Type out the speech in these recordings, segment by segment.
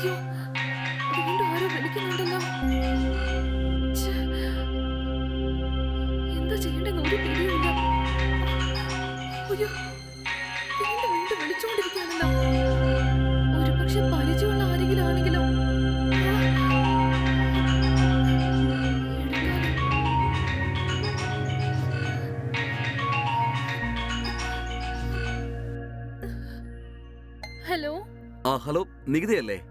എന്താ ഒരു ഒരു പക്ഷെ പരിചയമുള്ള ആരെങ്കിലും ആണെങ്കിലോ? ഹലോ? ആ hello നികിതയല്ലേ?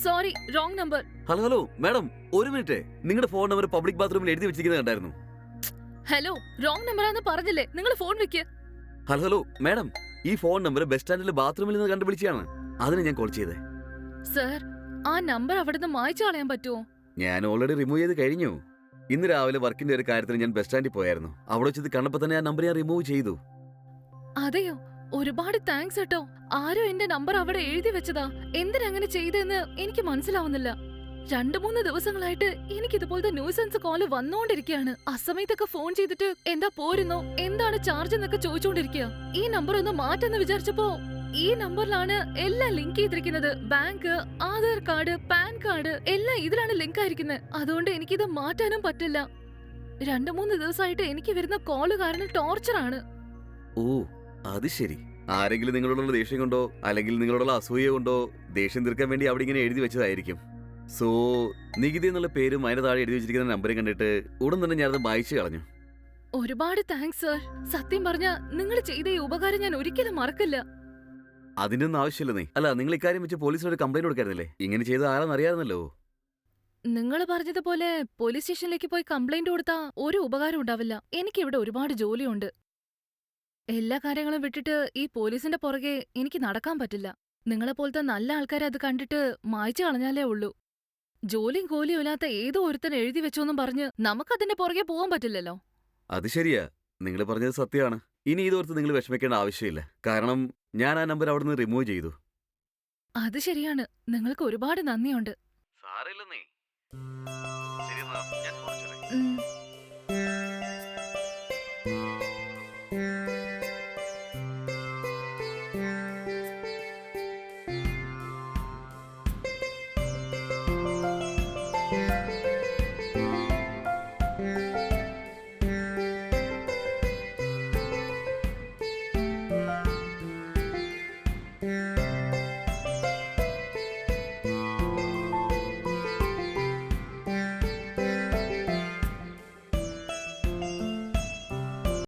Sorry wrong number hello hello madam ഒരു മിനിറ്റ്. നിങ്ങളുടെ ഫോൺ നമ്പർ പബ്ലിക് ബാത്റൂമിൽ എഴുതി വെച്ചിരിക്കുന്നത് കണ്ടായിരുന്നു. ഹലോ റോങ് നമ്പറാന്ന് പറഞ്ഞില്ലേ? നിങ്ങൾ ഫോൺ വെക്ക്. ഹലോ ഹലോ മാഡം ഈ ഫോൺ നമ്പർ ബസ് സ്റ്റാൻഡിലെ ബാത്റൂമിൽ നിന്ന് കണ്ടുപിടിച്ചാണ് അതിന് ഞാൻ കോൾ ചെയ്തേ. സർ ആ നമ്പർ അവിടുന്ന് മായ്ച്ചു കളയാൻ പറ്റുമോ ഞാൻ ഓൾറെഡി റിമൂവ് ചെയ്ത് കഴിഞ്ഞു. ഇന്ന് രാവിലെ വർക്കിന്റെ ഒരു കാര്യത്തിന് ഞാൻ ബസ് സ്റ്റാൻഡിൽ പോയായിരുന്നു. അവിടെ വെച്ചത് കണ്ടപ്പോൾ തന്നെ ആ നമ്പർ ഞാൻ റിമൂവ് ചെയ്തു. അതെയോ? ഒരുപാട് താങ്ക്സ് കേട്ടോ. ആരോ എന്റെ നമ്പർ അവിടെ എഴുതി വെച്ചതാ. എന്തിനങ്ങനെ ചെയ്തെന്ന് എനിക്ക് മനസ്സിലാവുന്നില്ല. രണ്ടു മൂന്ന് ദിവസങ്ങളായിട്ട് എനിക്ക് ഇതുപോലത്തെ ന്യൂസൻസ് കോൾ വന്നുകൊണ്ടിരിക്കുകയാണ് അസമയത്തൊക്കെ ഫോൺ ചെയ്തിട്ട് എന്താ പോരുന്നോ എന്താണ് ചാർജ് എന്നൊക്കെ ചോദിച്ചുകൊണ്ടിരിക്കുക ഈ നമ്പർ ഒന്ന് മാറ്റെന്ന് വിചാരിച്ചപ്പോ ഈ നമ്പറിലാണ് എല്ലാം ലിങ്ക് ചെയ്തിരിക്കുന്നത്. Bank Aadhaar card PAN card എല്ലാം ഇതിലാണ് ലിങ്ക് ആയിരിക്കുന്നത് അതുകൊണ്ട് എനിക്കിത് മാറ്റാനും പറ്റില്ല. രണ്ടു മൂന്ന് ദിവസമായിട്ട് എനിക്ക് വരുന്ന കോൾ കാരണം ടോർച്ചറാണ് ഓ അത് ശരി. ആരെങ്കിലും നിങ്ങളോടുള്ള ദേഷ്യം കൊണ്ടോ അല്ലെങ്കിൽ നിങ്ങളോടുള്ള അസൂയ കൊണ്ടോ ദേഷ്യം തീർക്കാൻ വേണ്ടി അവിടെ ഇങ്ങനെ എഴുതി വെച്ചതായിരിക്കും. സോ നികുതി എന്നുള്ള പേരും അതിന് താഴെ എഴുതി വെച്ചിരിക്കുന്ന നമ്പറും കണ്ടിട്ട് ഉടൻ തന്നെ ഞാനത് വായിച്ചു കളഞ്ഞു. ഒരുപാട് താങ്ക്സ് സർ സത്യം പറഞ്ഞ നിങ്ങൾ ചെയ്ത ഈ ഉപകാരം ഞാൻ ഒരിക്കലും മറക്കില്ല. അതിനൊന്നും ആവശ്യമില്ല ആവശ്യമില്ലെന്നേ അല്ല നിങ്ങൾ ഇക്കാര്യം വെച്ച് പോലീസിനൊരു കംപ്ലൈന്റ് കൊടുക്കായിരുന്നില്ലേ ഇങ്ങനെ ചെയ്ത ആരാന്ന് അറിയാമെന്നല്ലോ നിങ്ങൾ പറഞ്ഞതുപോലെ പോലീസ് സ്റ്റേഷനിലേക്ക് പോയി കംപ്ലൈന്റ് കൊടുത്താൽ ഒരു ഉപകാരം ഉണ്ടാവില്ല. എനിക്കിവിടെ ഒരുപാട് ജോലിയുണ്ട്. എല്ലാ കാര്യങ്ങളും വിട്ടിട്ട് ഈ പോലീസിന്റെ പുറകെ എനിക്ക് നടക്കാൻ പറ്റില്ല. നിങ്ങളെപ്പോലത്തെ നല്ല ആൾക്കാരെ അത് കണ്ടിട്ട് മായ്ച്ചു കളഞ്ഞാലേ ഉള്ളൂ. ജോലിയും കോലിയും ഇല്ലാത്ത ഏതോ ഒരുത്തൻ എഴുതി വെച്ചോന്നും പറഞ്ഞ് നമുക്കതിന്റെ പുറകെ പോകാൻ പറ്റില്ലല്ലോ. അത് ശരിയാ. നിങ്ങൾ പറഞ്ഞത് സത്യമാണ്. ഇനി ഇതോർത്ത് നിങ്ങൾ വിഷമിക്കേണ്ട ആവശ്യമില്ല. കാരണം ഞാൻ ആ നമ്പർ അവിടെ നിന്ന് റിമൂവ് ചെയ്തു. അത് ശരിയാണ്. നിങ്ങൾക്ക് ഒരുപാട് നന്ദിയുണ്ട്. ഞാൻ ഉം. Yeah.